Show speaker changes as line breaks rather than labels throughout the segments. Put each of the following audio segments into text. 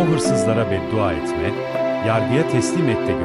o hırsızlara beddua etme, yargıya teslim et de.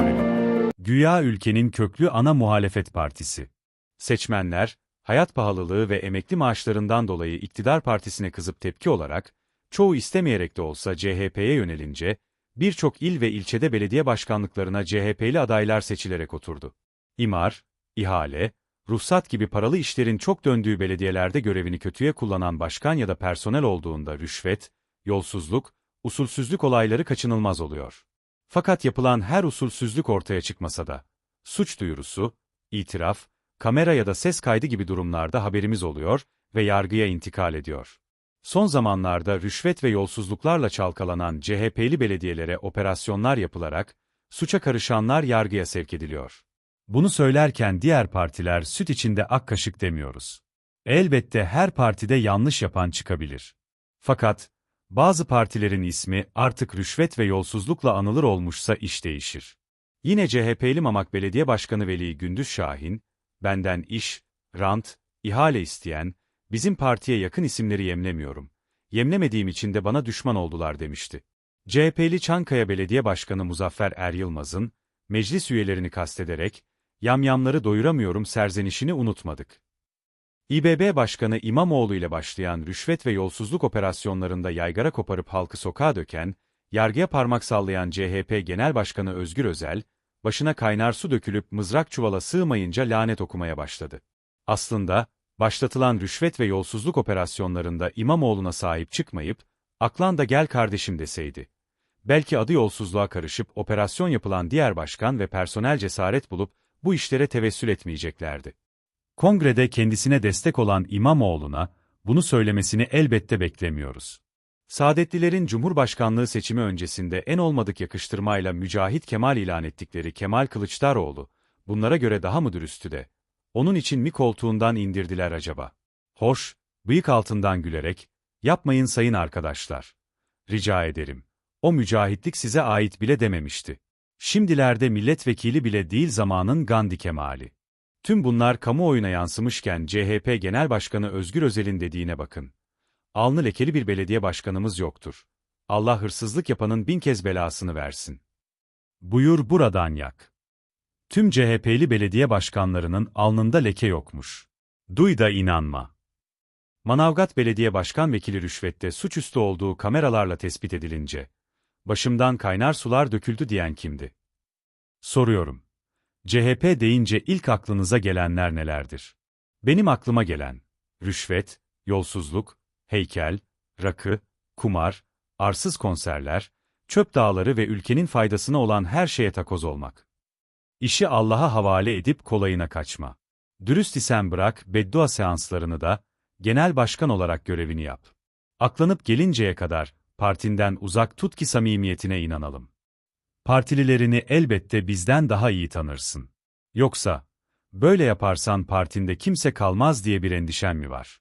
Güya ülkenin köklü ana muhalefet partisi. Seçmenler, hayat pahalılığı ve emekli maaşlarından dolayı iktidar partisine kızıp tepki olarak, çoğu istemeyerek de olsa CHP'ye yönelince, birçok il ve ilçede belediye başkanlıklarına CHP'li adaylar seçilerek oturdu. İmar, ihale, ruhsat gibi paralı işlerin çok döndüğü belediyelerde görevini kötüye kullanan başkan ya da personel olduğunda rüşvet, yolsuzluk, usulsüzlük olayları kaçınılmaz oluyor. Fakat yapılan her usulsüzlük ortaya çıkmasa da, suç duyurusu, itiraf, kamera ya da ses kaydı gibi durumlarda haberimiz oluyor ve yargıya intikal ediyor. Son zamanlarda rüşvet ve yolsuzluklarla çalkalanan CHP'li belediyelere operasyonlar yapılarak, suça karışanlar yargıya sevk ediliyor. Bunu söylerken diğer partiler süt içinde ak kaşık demiyoruz. Elbette her partide yanlış yapan çıkabilir. Fakat, bazı partilerin ismi artık rüşvet ve yolsuzlukla anılır olmuşsa iş değişir. Yine CHP'li Mamak Belediye Başkanı Veli Gündüz Şahin, benden iş, rant, ihale isteyen, bizim partiye yakın isimleri yemlemiyorum. Yemlemediğim için de bana düşman oldular demişti. CHP'li Çankaya Belediye Başkanı Muzaffer Er Yılmaz'ın, meclis üyelerini kastederek, yamyamları doyuramıyorum serzenişini unutmadık. İBB Başkanı İmamoğlu ile başlayan rüşvet ve yolsuzluk operasyonlarında yaygara koparıp halkı sokağa döken, yargıya parmak sallayan CHP Genel Başkanı Özgür Özel, başına kaynar su dökülüp mızrak çuvala sığmayınca lanet okumaya başladı. Aslında, başlatılan rüşvet ve yolsuzluk operasyonlarında İmamoğlu'na sahip çıkmayıp, aklan da gel kardeşim deseydi. Belki adı yolsuzluğa karışıp operasyon yapılan diğer başkan ve personel cesaret bulup bu işlere tevessül etmeyeceklerdi. Kongrede kendisine destek olan İmamoğlu'na bunu söylemesini elbette beklemiyoruz. Saadetlilerin Cumhurbaşkanlığı seçimi öncesinde en olmadık yakıştırmayla Mücahit Kemal ilan ettikleri Kemal Kılıçdaroğlu, bunlara göre daha mı dürüsttü de, onun için mi koltuğundan indirdiler acaba? Hoş, bıyık altından gülerek, yapmayın sayın arkadaşlar. Rica ederim. O mücahitlik size ait bile dememişti. Şimdilerde milletvekili bile değil zamanın Gandhi Kemali. Tüm bunlar kamuoyuna yansımışken CHP Genel Başkanı Özgür Özel'in dediğine bakın. Alnı lekeli bir belediye başkanımız yoktur. Allah hırsızlık yapanın bin kez belasını versin. Buyur buradan yak. Tüm CHP'li belediye başkanlarının alnında leke yokmuş. Duy da inanma. Manavgat Belediye Başkan Vekili rüşvette suçüstü olduğu kameralarla tespit edilince, başımdan kaynar sular döküldü diyen kimdi? Soruyorum. CHP deyince ilk aklınıza gelenler nelerdir? Benim aklıma gelen, rüşvet, yolsuzluk, heykel, rakı, kumar, arsız konserler, çöp dağları ve ülkenin faydasına olan her şeye takoz olmak. İşi Allah'a havale edip kolayına kaçma. Dürüst isen bırak beddua seanslarını da, genel başkan olarak görevini yap. Aklanıp gelinceye kadar, partinden uzak tut ki samimiyetine inanalım. Partililerini elbette bizden daha iyi tanırsın. Yoksa, böyle yaparsan partinde kimse kalmaz diye bir endişen mi var?